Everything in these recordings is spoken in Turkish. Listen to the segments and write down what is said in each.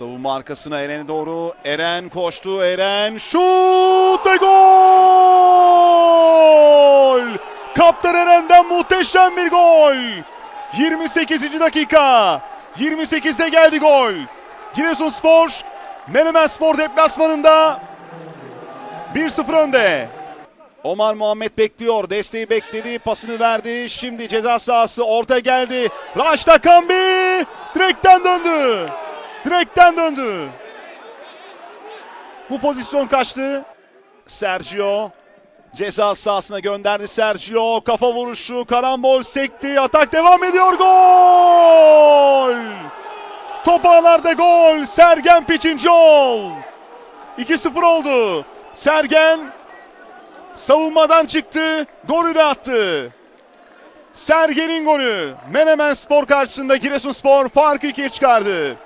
Savunma arkasına Eren'e doğru. Eren koştu. Eren şut ve gol! Kaptan Eren'den muhteşem bir gol. 28. dakika. 28'de geldi gol. Giresunspor Menemen Spor deplasmanında 1-0 önde. Omar Muhammed bekliyor. Desteği bekledi. Pasını verdi. Şimdi ceza sahası orta geldi. Raşta Kambi direkten döndü. Direkten döndü. Bu pozisyon kaçtı. Sergio ceza sahasına gönderdi Sergio. Kafa vuruşu, karambol sekti. Atak devam ediyor. Gol! Top ağlarda gol. Sergen Piçincol. 2-0 oldu. Sergen savunmadan çıktı. Golü de attı. Sergen'in golü. Menemen Spor karşısında Giresunspor farkı ikiye çıkardı.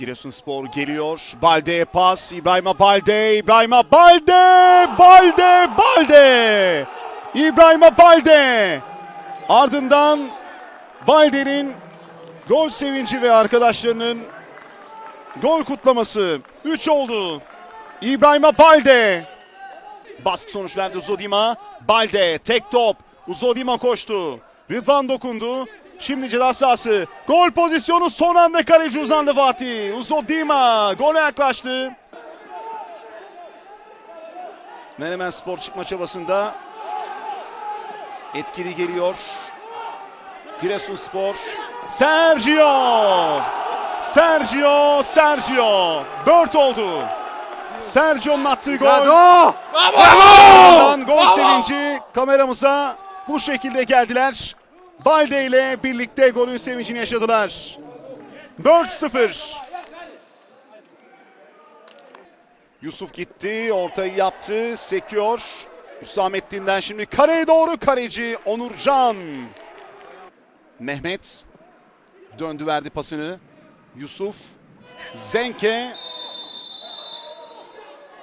Giresunspor geliyor. Balde pas. İbrahim'e Balde. İbrahim'e Balde. Balde. Balde. İbrahim'e Balde. Ardından Balde'nin gol sevinci ve arkadaşlarının gol kutlaması. 3 oldu. İbrahim'e Balde. Baskı sonuç verdi Uzodima. Balde tek top. Uzodima koştu. Rıdvan dokundu. Şimdi ceza sahası. Gol pozisyonu son anda kaleci uzandı Fatih. Uzodima gole yaklaştı. Menemen Spor çıkma çabasında etkili geliyor. Giresunspor. Sergio! Sergio, Sergio. 4 oldu. Sergio'nun attığı gol. Bravo! Ardından gol sevinci kameramıza bu şekilde geldiler. Balde ile birlikte golün sevincini yaşadılar. 4-0. Yusuf gitti, ortayı yaptı, sekiyor. Hüsamettin'den şimdi kareye doğru kaleci Onurcan. Mehmet döndü verdi pasını. Yusuf, Zenke.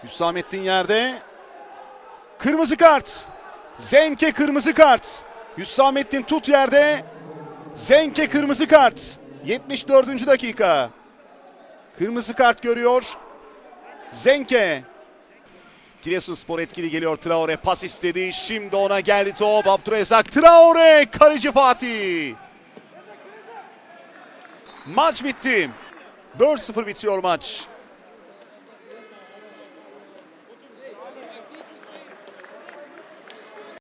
Hüsamettin yerde. Kırmızı kart. Zenke kırmızı kart. Hüsamettin tut yerde. Zenke kırmızı kart. 74. dakika. Kırmızı kart görüyor. Zenke. Giresunspor etkili geliyor. Traore pas istedi. Şimdi ona geldi top. Abdurrezzak Traore. Kaleci Fatih. Maç bitti. 4-0 bitiyor maç.